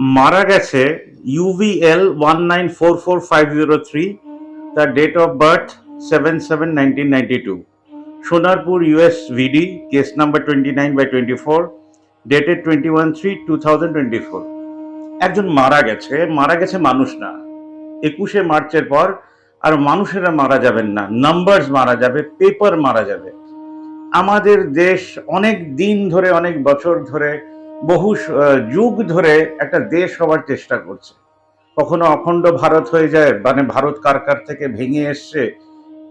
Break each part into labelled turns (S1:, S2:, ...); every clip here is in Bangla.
S1: মারা গেছে UVL one nine four four five zero three তার date of birth seven seven nineteen ninety two Sonarpur US VD case number twenty nine by twenty four dated twenty one three two thousand twenty four একজন মারা গেছে মারা গেছে মানুষ না। একুশে মার্চের পর আর মানুষেরা মারা যাবেন না নাম্বারস মারা যাবে পেপার মারা যাবে। আমাদের দেশ অনেক দিন ধরে, অনেক বছর ধরে বহু যুগ ধরে একটা দেশ হওয়ার চেষ্টা করছে। কখনো অখণ্ড ভারত হয়ে যায় মানে ভারত কারকার থেকে ভেঙে এসছে।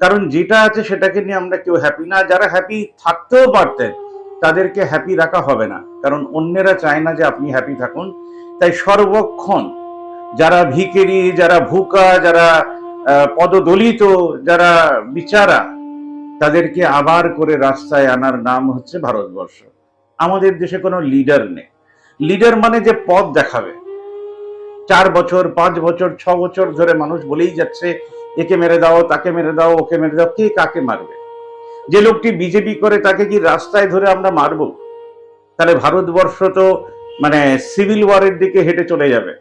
S1: কারণ যেটা আছে সেটাকে নিয়ে আমরা কেউ হ্যাপি না। যারা হ্যাপি থাকতেও পারতেন, তাদেরকে হ্যাপি রাখা হবে না। কারণ অন্যেরা চায় না যে আপনি হ্যাপি থাকুন। তাই সর্বক্ষণ যারা ভিকেরি যারা ভুকা, যারা পদদলিত, যারা বিচারা, তাদেরকে আবার করে রাস্তায় আনার নাম হচ্ছে ভারতবর্ষ। আমাদের দেশে কোনো লিডার নেই। লিডার মানে যে পথ দেখাবে। চার বছর, পাঁচ বছর, ছ বছর ধরে মানুষ বলেই যাচ্ছে, একে মেরে দাও, তাকে মেরে দাও, ওকে মেরে দাও, কে কাকে মারবে? যে লোকটি বিজেপি করে তাকে কি রাস্তায় ধরে আমরা মারবো? তাহলে ভারতবর্ষ তো মানে সিভিল ওয়ারের দিকে হেঁটে চলে যাবে।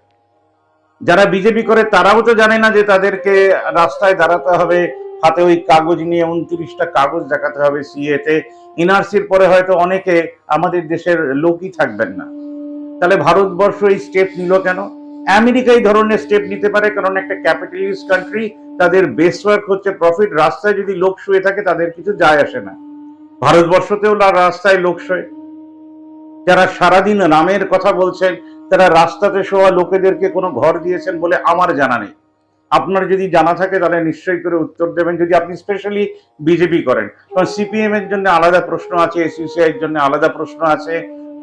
S1: যারা বিজেপি করে তারাও তো জানে না যে তাদেরকে রাস্তায় দাঁড়াতে হবে হাতে ওই কাগজ নিয়ে উনত্রিশটা কাগজ দেখাতে হবে সিএতে। এনআরসির পরে হয়তো অনেকে আমাদের দেশের লোকই থাকবেন না। তাহলে ভারতবর্ষ এই স্টেপ নিল কেন? আমেরিকা এই ধরনের স্টেপ নিতে পারে, কারণ একটা ক্যাপিটালিস্ট কান্ট্রি তাদের বেস ওয়ার্ক হচ্ছে প্রফিট রাস্তায় যদি লোক শুয়ে থাকে তাদের কিছু যায় আসে না। ভারতবর্ষতেও রাস্তায় লোক শোয়। যারা সারাদিন রামের কথা বলছেন, তারা রাস্তাতে শোয়া লোকেদেরকে কোনো ঘর দিয়েছেন বলে আমার জানা নেই। আপনার যদি জানা থাকে, তাহলে নিশ্চয়ই করে উত্তর দেবেন, যদি আপনি স্পেশালি বিজেপি করেন। কারণ সিপিএম এর জন্য আলাদা প্রশ্ন আছে এসইউসিআই এর জন্য আলাদা প্রশ্ন আছে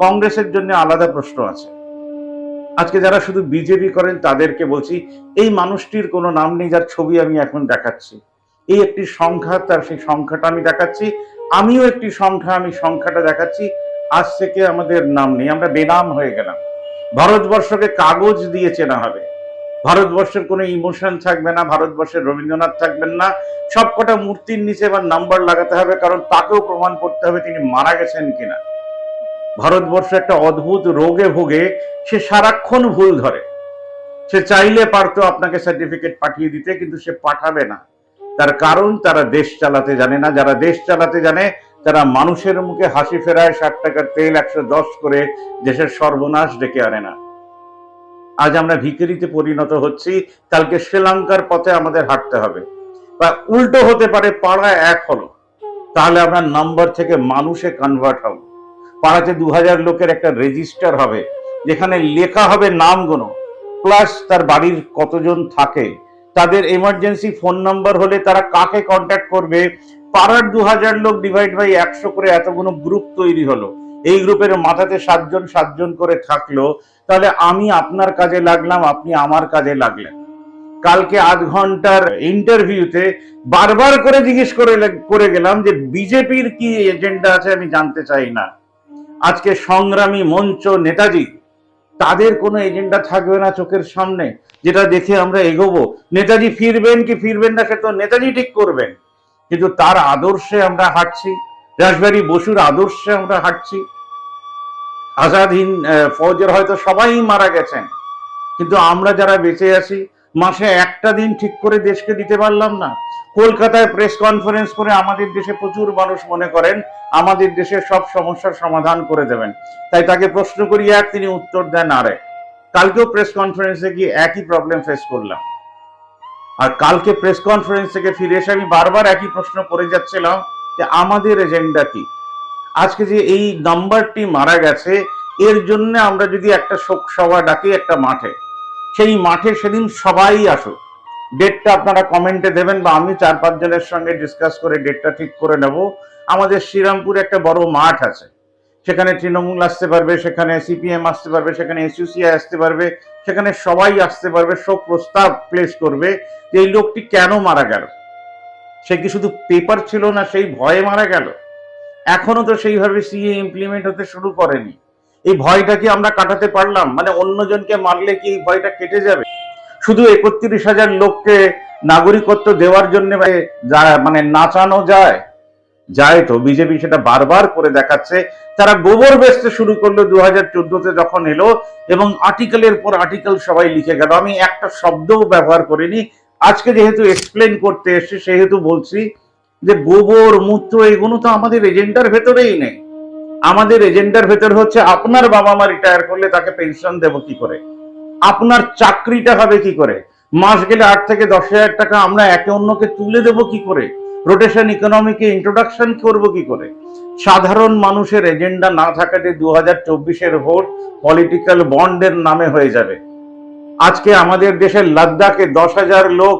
S1: কংগ্রেসের জন্য আলাদা প্রশ্ন আছে। আজকে যারা শুধু বিজেপি করেন, তাদেরকে বলছি, এই মানুষটির কোনো নাম নেই, যার ছবি আমি এখন দেখাচ্ছি। এই একটি সংখ্যা, তার সেই সংখ্যাটা আমি দেখাচ্ছি, আমিও একটি সংখ্যা, আমি সংখ্যাটা দেখাচ্ছি, আজ থেকে আমাদের নাম নেই, আমরা বেনাম হয়ে গেলাম। ভারতবর্ষকে কাগজ দিয়ে চেনা হবে। ভারতবর্ষের কোনো ইমোশন থাকবে না, ভারতবর্ষের রবীন্দ্রনাথ থাকবেন না। সবকটা মূর্তির নিচে এবার নাম্বার লাগাতে হবে, কারণ তাকেও প্রমাণ করতে হবে তিনি মারা গেছেন কিনা। ভারতবর্ষ একটা অদ্ভুত রোগে ভোগে, সে সারাক্ষণ ভুল ধরে। সে চাইলে পারতো আপনাকে সার্টিফিকেট পাঠিয়ে দিতে, কিন্তু সে পাঠাবে না। তার কারণ তারা দেশ চালাতে জানে না। যারা দেশ চালাতে জানে, তারা মানুষের মুখে হাসি ফেরায় ষাট টাকার তেল একশো দশ করে দেশের সর্বনাশ ডেকে আনে না। আজ আমরা ভিকিরিতে পরিণত হচ্ছি। কালকে শ্রীলঙ্কার পথে আমাদের হাঁটতে হবে। বা উল্টো হতে পারে পাড়া এক হলো। তাহলে আমরা নাম্বার থেকে মানুষে কনভার্ট হব। পাড়াতে দু হাজার লোকের একটা রেজিস্টার হবে, যেখানে লেখা হবে নামগুলো প্লাস তার বাড়ির কতজন থাকে। তাদের এমার্জেন্সি ফোন নাম্বার হলে তারা কাকে কন্ট্যাক্ট করবে? পাড়ার দু হাজার লোক ডিভাইড বাই একশো করে এতগুলো গ্রুপ তৈরি হলো। এই গ্রুপের মাথাতে সাতজন সাতজন করে থাকল, তাহলে আমি আপনার কাজে লাগলাম, আপনি আমার কাজে লাগলেন। কালকে আধ ঘণ্টার ইন্টারভিউতে বারবার করে জিজ্ঞেস করে করে গেলাম যে বিজেপির কি এজেন্ডা আছে আমি জানতে চাই না। আজকে সংগ্রামী মঞ্চ নেতাজি, তাদের কোনো এজেন্ডা থাকবে না চোখের সামনে, যেটা দেখে আমরা এগোবো। নেতাজি ফিরবেন কি ফিরবেন না সে তো নেতাজি ঠিক করবেন। কিন্তু তার আদর্শে আমরা হাঁটছি রাসবিহারী বসুর আদর্শে আমরা হাঁটছি। আজাদ হিন্দ ফৌজের হয়তো সবাই মারা গেছেন। কিন্তু আমরা যারা বেঁচে আছি, মাসে একটা দিন ঠিক করে দেশকে দিতে পারলাম না। কলকাতায় প্রেস কনফারেন্স করে আমাদের দেশে প্রচুর মানুষ মনে করেন, আমাদের দেশের সব সমস্যার সমাধান করে দেবেন। তাই তাকে প্রশ্ন করি, এক তিনি উত্তর দেন আরেক কালকেও প্রেস কনফারেন্সে গিয়ে একই প্রবলেম ফেস করলাম। আর কালকে প্রেস কনফারেন্স থেকে ফিরে এসে আমি বারবার একই প্রশ্ন করে যাচ্ছিলাম যে আমাদের এজেন্ডা কি? আজকে যে এই নাম্বারটি মারা গেছে, এর জন্য আমরা যদি একটা শোক সভা ডাকি একটা মাঠে, সেই মাঠে সেদিন সবাই আসুক। ডেটটা আপনারা কমেন্টে দেবেন বা আমি চার পাঁচ জনের সঙ্গে ডিসকাস করে ডেটটা ঠিক করে নেব। আমাদের শ্রীরামপুরে একটা বড় মাঠ আছে। সেখানে তৃণমূল আসতে পারবে, সেখানে সিপিএম আসতে পারবে, সেখানে এসইউসিআই আসতে পারবে, সেখানে সবাই আসতে পারবে, শোক প্রস্তাব প্লেস করবে যে এই লোকটি কেন মারা গেল? সে কি শুধু পেপার ছিল না, সেই ভয়ে মারা গেল? এখনও তো সেইভাবে সিএ ইমপ্লিমেন্ট হতে শুরু করেনি। এই ভয়টা কি আমরা কাটাতে পারলাম? মানে অন্যজনকে মারলে কি এই ভয়টা কেটে যাবে? শুধু একত্রিশ হাজার লোককে নাগরিকত্ব দেওয়ার জন্য মানে নাচানো যায়? যায় তো। বিজেপি সেটা বারবার করে দেখাচ্ছে। তারা গোবর বেচতে শুরু করল দু হাজার চোদ্দতে যখন এলো এবং আর্টিকেলের পর আর্টিকেল সবাই লিখে গেল। আমি একটা শব্দও ব্যবহার করিনি। আজকে যেহেতু এক্সপ্লেন করতে এসেছি, সেহেতু বলছি। যে গোবর, মূত্র, এগুলো তো আমাদের এজেন্ডার ভেতরেই নেই। আমাদের এজেন্ডার ভেতর হচ্ছে আপনার বাবা মা রিটায়ার করলে তাকে পেনশন দেবো কি করে? আপনার চাকরিটা হবে কি করে? মাস গেলে আট থেকে দশ হাজার টাকা আমরা একে অন্যকে তুলে দেবো কি করে? রোটেশন ইকোনমিকে ইন্ট্রোডাকশন করব কি করে? সাধারণ মানুষের এজেন্ডা না থাকাতে দু হাজার চব্বিশের ভোট পলিটিক্যাল বন্ডের নামে হয়ে যাবে। আজকে আমাদের দেশের লাদ্দাখে দশ হাজার লোক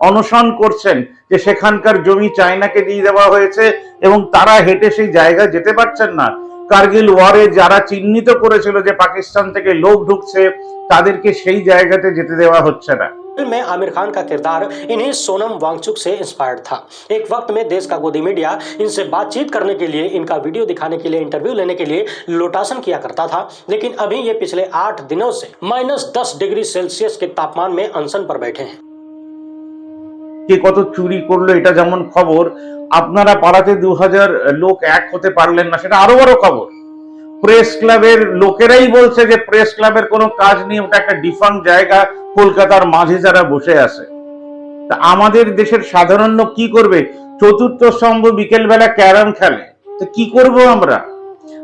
S1: অনশন করছেন যে সেখানকার জমি চায়নাকে দিয়ে দেওয়া হয়েছে এবং তারা হেঁটে সেই জায়গায় যেতে পারছেন না কার্গিল ওয়ারে যারা চিহ্নিত করেছিল যে পাকিস্তান থেকে লোক ঢুকছে তাদেরকে সেই জায়গাতে যেতে দেওয়া হচ্ছে না
S2: फिल्म में आमिर खान का किरदार इन्हीं सोनम वांगचुक से इंस्पायर्ड था एक वक्त में देश का गोदी मीडिया इनसे बातचीत करने के लिए इनका वीडियो दिखाने के लिए इंटरव्यू लेने के लिए लोटासन किया करता था लेकिन अभी ये पिछले आठ दिनों से माइनस दस डिग्री सेल्सियस के तापमान में अनशन पर बैठे हैं
S1: কে কত চুরি করল, এটা যেমন খবর, আপনারা পাড়াতে দু হাজার লোক এক হতে পারলেন না, সেটা আরও বড় খবর। প্রেস ক্লাবের লোকেরাই বলছে যে প্রেস ক্লাবের কোনো কাজ নিয়ে ওটা একটা ডিফাং জায়গা, কলকাতার মাঝে যারা বসে আছে। তা আমাদের দেশের সাধারণ লোক কি করবে? চতুর্থ স্তম্ভ বিকেল বেলা ক্যারাম খেলে। তো কি করব আমরা?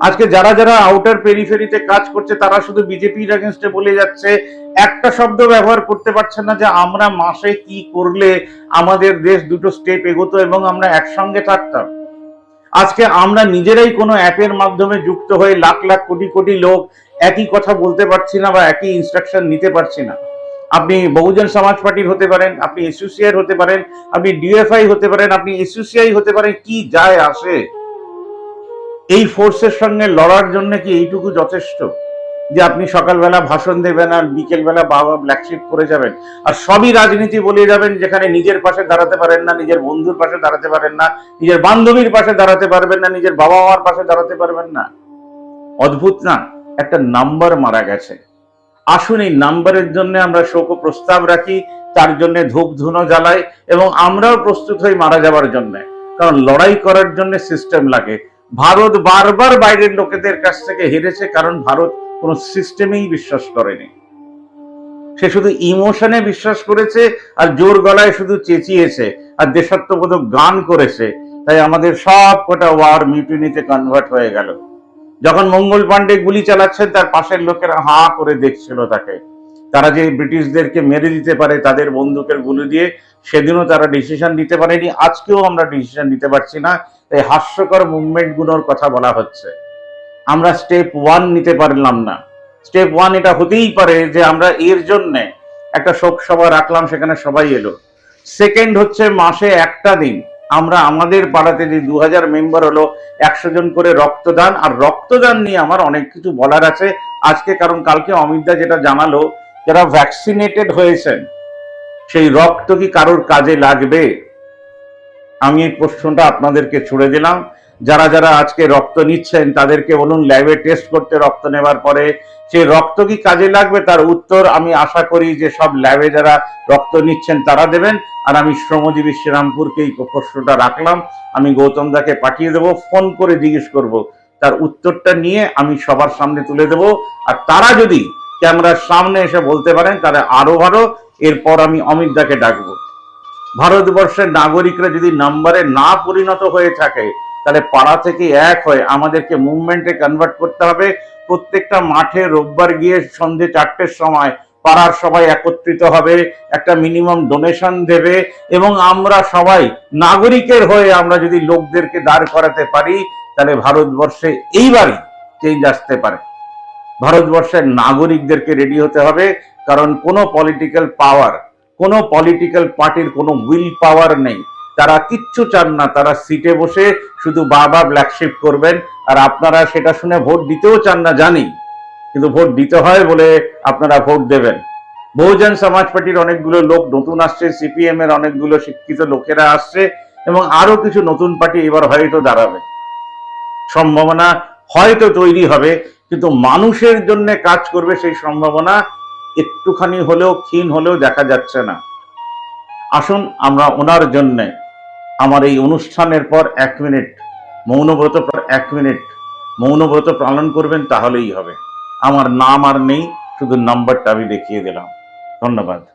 S1: আজকে যারা যারা আউটার পেরিফেরিতে কাজ করছে, তারা শুধু বিজেপির এগেনস্টে বলে যাচ্ছে। একটা শব্দ ব্যবহার করতে পারছে না যে আমরা মাসে কি করলে আমাদের দেশ দুটো স্টেপ এগোতো এবং আমরা একসঙ্গে থাকতাম। আজকে আমরা নিজেরাই কোনো অ্যাপের মাধ্যমে যুক্ত হয়ে লাখ লাখ কোটি কোটি লোক একই কথা বলতে পারছি না বা একই ইনস্ট্রাকশন নিতে পারছি না। আপনি বহুজন সমাজ পার্টির হতে পারেন, আপনি এসোসিয়ার হতে পারেন, আপনি ডিএফআই হতে পারেন, আপনি এসোসিআই হতে পারেন, কি যায় আসে? এই ফোর্সের সঙ্গে লড়ার জন্য কি এইটুকু যথেষ্ট? যে আপনি সকালবেলা ভাষণ দেবেন আর বিকেলবেলা বাবা ব্ল্যাকশিপ করে যাবেন। আর সবই রাজনীতি বলে যাবেন যেখানে নিজের পাশে দাঁড়াতে পারেন না, নিজের বন্ধুর পাশে দাঁড়াতে পারেন না, নিজের বান্ধবীর পাশে দাঁড়াতে পারবেন না, নিজের বাবা মার পাশে দাঁড়াতে পারবেন না। অদ্ভুত না? একটা নাম্বার মারা গেছে। আসুন এই নাম্বারের জন্য আমরা শোক প্রস্তাব রাখি, তার জন্য ধূপ ধুনো জ্বালাই, এবং আমরাও প্রস্তুত হই মারা যাবার জন্য। কারণ লড়াই করার জন্য সিস্টেম লাগে। ভারত বারবার বাইরের লোকেদের কাছ থেকে হেরেছে, কারণ ভারত কোনো সিস্টেমেই বিশ্বাস করেনি। সে শুধু ইমোশনে বিশ্বাস করেছে আর জোর গলায় শুধু চেঁচিয়েছে আর দেশাত্মবোধক গান করেছে। তাই আমাদের সব কটা ওয়ার মিউটিনিতে কনভার্ট হয়ে গেল। যখন মঙ্গল পাণ্ডে গুলি চালাচ্ছেন, তার পাশের লোকেরা হা করে দেখছিল তাকে। তারা যে ব্রিটিশদেরকে মেরে দিতে পারে, তাদের বন্দুকের গুলি দিয়ে, সেদিনও তারা ডিসিশন নিতে পারেনি। আজকেও আমরা ডিসিশন নিতে পারছি না। এই হাস্যকর মুভমেন্টগুলোর কথা বলা হচ্ছে। আমরা স্টেপ ওয়ান নিতে পারলাম না। স্টেপ ওয়ান এটা হতেই পারে যে আমরা এর জন্যে একটা শোক সভা রাখলাম, সেখানে সবাই এলো। সেকেন্ড হচ্ছে মাসে একটা দিন, আমরা আমাদের পাড়াতে যে দু হাজার মেম্বার হলো, একশো জন করে রক্তদান, আর রক্তদান নিয়ে আমার অনেক কিছু বলার আছে। আজকে কারণ কালকে অমিতদা যেটা জানালো, যারা ভ্যাকসিনেটেড হয়েছেন, সেই রক্ত কি কারোর কাজে লাগবে? আমি এই প্রশ্নটা আপনাদেরকে ছুড়ে দিলাম। যারা যারা আজকে রক্ত নিচ্ছেন, তাদেরকে বলুন, ল্যাবে টেস্ট করতে রক্ত নেবার পরে সেই রক্ত কি কাজে লাগবে? তার উত্তর আমি আশা করি যে সব ল্যাবে যারা রক্ত নিচ্ছেন, তারা দেবেন। আর আমি শ্রমজীবী শ্রীরামপুরকে এই প্রশ্নটা রাখলাম। আমি গৌতম দাকে পাঠিয়ে দেবো, ফোন করে জিজ্ঞেস করব। তার উত্তরটা নিয়ে আমি সবার সামনে তুলে দেব। আর তারা যদি ক্যামেরার সামনে এসে বলতে পারেন, তাহলে আরও ভালো। এরপর আমি অমিত দাকে ডাকবো। ভারতবর্ষের নাগরিকরা যদি নাম্বারে না পরিণত হয়ে থাকে, তাহলে পাড়া থেকে এক হয়ে আমাদেরকে মুভমেন্টে কনভার্ট করতে হবে। প্রত্যেকটা মাঠে রোববার গিয়ে সন্ধে চারটের সময় পাড়ার সবাই একত্রিত হবে, একটা মিনিমাম ডোনেশন দেবে এবং আমরা সবাই নাগরিকের হয়ে আমরা যদি লোকদেরকে দাঁড় করাতে পারি, তাহলে ভারতবর্ষে এইবারই চেঞ্জ আসতে পারে। ভারতবর্ষের নাগরিকদেরকে রেডি হতে হবে, কারণ কোনো পলিটিক্যাল পাওয়ার কোনো পলিটিক্যাল পার্টির কোনো উইল পাওয়ার নেই। তারা কিচ্ছু চান না, তারা সিটে বসে শুধু বাবা ব্ল্যাকশিপ করবেন। আর আপনারা সেটা শুনে ভোট দিতেও চান না, জানি। কিন্তু ভোট দিতে হয় বলে আপনারা ভোট দেবেন। বহুজন সমাজ পার্টির অনেকগুলো লোক নতুন আসছে সিপিএম এর অনেকগুলো শিক্ষিত লোকেরা আসছে, এবং আরও কিছু নতুন পার্টি এবার হয়তো দাঁড়াবে। সম্ভাবনা হয়তো তৈরি হবে, কিন্তু মানুষের জন্য কাজ করবে সেই সম্ভাবনা একটুখানি হলেও ক্ষীণ হলেও দেখা যাচ্ছে না। আসুন আমরা ওনার জন্যে আমার এই অনুষ্ঠানের পর এক মিনিট, মৌনব্রত পর এক মিনিট মৌনব্রত পালন করবেন তাহলেই হবে। আমার নাম আর নেই, শুধু নাম্বারটা আমি দেখিয়ে দিলাম। ধন্যবাদ।